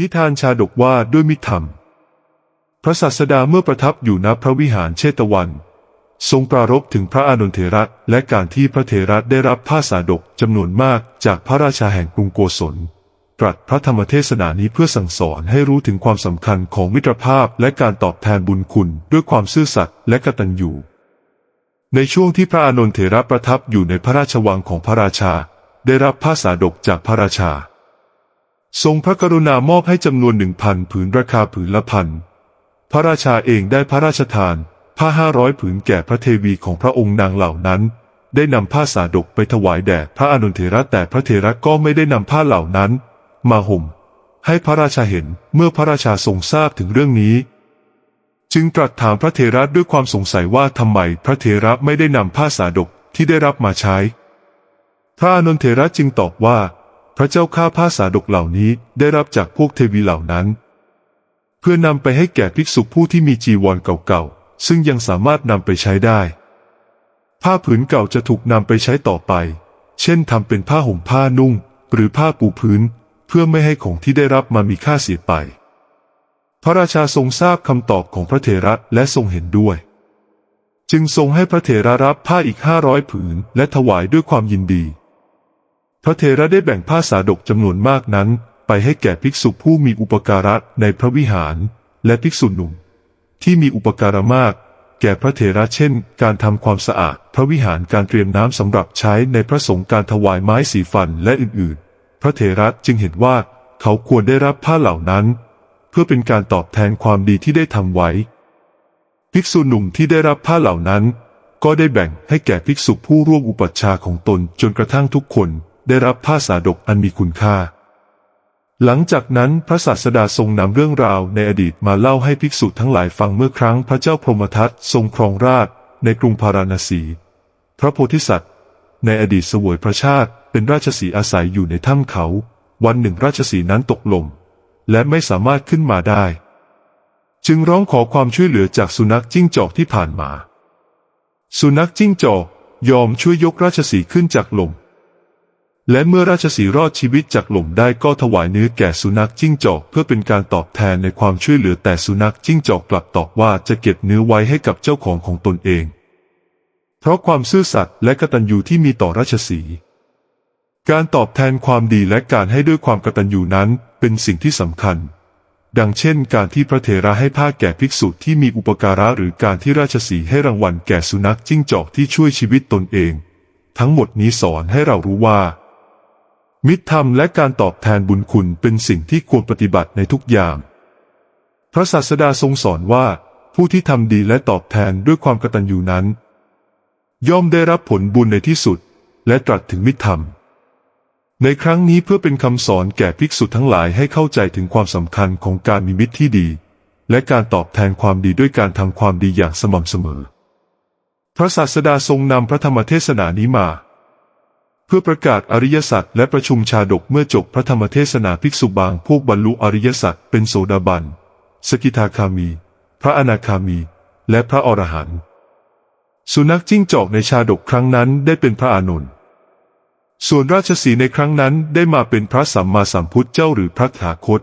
นิทานชาดกว่าด้วยมิธรรม พระศาสดาเมื่อประทับอยู่ณพระวิหารเชตวัน ทรงปรารภถึงพระอานนทเถระและการที่พระเถระได้รับผ้าสาดกจำนวนมากจากพระราชาแห่งกรุงโกศล ตรัสพระธรรมเทศนานี้เพื่อสั่งสอนให้รู้ถึงความสำคัญของมิตรภาพและการตอบแทนบุญคุณด้วยความซื่อสัตย์และกตัญญูในช่วงที่พระอานนทเถระประทับอยู่ในพระราชวังของพระราชา ได้รับผ้าสาดกจากพระราชา ทรงพระกรุณามอบให้จำนวนหนึ่งพันผืนราคาผืนละพัน พระราชาเองได้พระราชทาน ผ้าห้าร้อยผืนแก่พระเทวีของพระองค์นางเหล่านั้น ได้นำผ้าสาดกไปถวายแด่พระอนนทเถระแต่พระเถระก็ไม่ได้นำผ้าเหล่านั้น มาห่ม ให้พระราชาเห็นเมื่อพระราชาทรงทราบถึงเรื่องนี้ จึงตรัสถามพระเถระด้วยความสงสัยว่าทำไมพระเถระไม่ได้นำผ้าสาดกที่ได้รับมาใช้ พระอนนทเถระจึงตอบว่า พระเจ้าข้าผ้าสาดกเหล่านี้ได้รับจากพวกเทวีเหล่านั้น เพื่อนำไปให้แก่ภิกษุผู้ที่มีจีวรเก่าๆ ซึ่งยังสามารถนำไปใช้ได้ ผ้าผืนเก่าจะถูกนำไปใช้ต่อไป เช่นทำเป็นผ้าห่มผ้านุ่ง หรือผ้าปูพื้น เพื่อไม่ให้ของที่ได้รับมามีค่าเสียไป พระราชาทรงทราบคำตอบของพระเถระและทรงเห็นด้วย จึงทรงให้พระเถระรับผ้าอีกห้าร้อยผืนและถวายด้วยความยินดี พระเถระได้แบ่งผ้าสาดกจำนวนมากนั้น ไปให้แก่ภิกษุผู้มีอุปการะในพระวิหาร และภิกษุหนุ่ม ที่มีอุปการะมาก แก่พระเถระเช่น การทำความสะอาด พระวิหารการเตรียมน้ำสำหรับใช้ในพระสงฆ์การถวายไม้สีฟันและอื่นๆ พระเถระจึงเห็นว่าเขาควรได้รับผ้าเหล่านั้น เพื่อเป็นการตอบแทนความดีที่ได้ทำไว้ ภิกษุหนุ่มที่ได้รับผ้าเหล่านั้น ก็ได้แบ่งให้แก่ภิกษุผู้ร่วมอุปัชฌาย์ของตนจนกระทั่งทุกคน ได้รับผ้าสาดกอันมีคุณค่า หลังจากนั้นพระศาสดาทรงนำเรื่องราวในอดีตมาเล่าให้ภิกษุทั้งหลายฟังเมื่อครั้งพระเจ้าพรหมทัตทรงครองราชในกรุงพาราณสี พระโพธิสัตว์ ในอดีตสวยพระชาติเป็นราชสีอาศัยอยู่ในถ้ำเขา วันหนึ่งราชสีนั้นตกลมและไม่สามารถขึ้นมาได้ จึงร้องขอความช่วยเหลือจากสุนัขจิ้งจอกที่ผ่านมา สุนัขจิ้งจอกยอมช่วยยกราชสีขึ้นจากหล่ม และเมื่อราชสีรอดชีวิตจากหล่มได้ก็ถวายเนื้อแก่สุนัขจิ้งจอกเพื่อเป็นการตอบแทนในความช่วยเหลือแต่สุนัขจิ้งจอกกลับตอบว่าจะเก็บเนื้อไว้ให้กับเจ้าของของตนเอง เพราะความซื่อสัตย์และกตัญญูที่มีต่อราชสี การตอบแทนความดีและการให้ด้วยความกตัญญูนั้นเป็นสิ่งที่สำคัญ ดังเช่น การที่พระเถระให้ผ้าแก่ภิกษุที่มีอุปการะหรือการที่ราชสีให้รางวัลแก่สุนัขจิ้งจอกที่ช่วยชีวิตตนเอง ทั้งหมดนี้สอนให้เรารู้ว่า มิตรธรรมและการตอบแทนบุญคุณเป็นสิ่งที่ควรปฏิบัติในทุกอย่าง พระศาสดาทรงสอนว่า ผู้ที่ทำดีและตอบแทนด้วยความกตัญญูนั้น ย่อมได้รับผลบุญในที่สุด และตรัสถึงมิตรธรรม ในครั้งนี้เพื่อเป็นคำสอนแก่ภิกษุทั้งหลายให้เข้าใจถึงความสำคัญของการมีมิตรที่ดี และการตอบแทนความดีด้วยการทำความดีอย่างสม่ำเสมอ พระศาสดาทรงนำพระธรรมเทศนานี้มา เพื่อประกาศอริยสัจและประชุมชาดกเมื่อจบพระธรรมเทศนาภิกษุบางพวกบรรลุอริยสัจเป็นโสดาบัน สกิทาคามี พระอนาคามี และพระอรหันต์สุนัขจิ้งจอกในชาดกครั้งนั้นได้เป็นพระอานนท์ส่วนราชสีในครั้งนั้นได้มาเป็นพระสัมมาสัมพุทธเจ้าหรือพระถาคต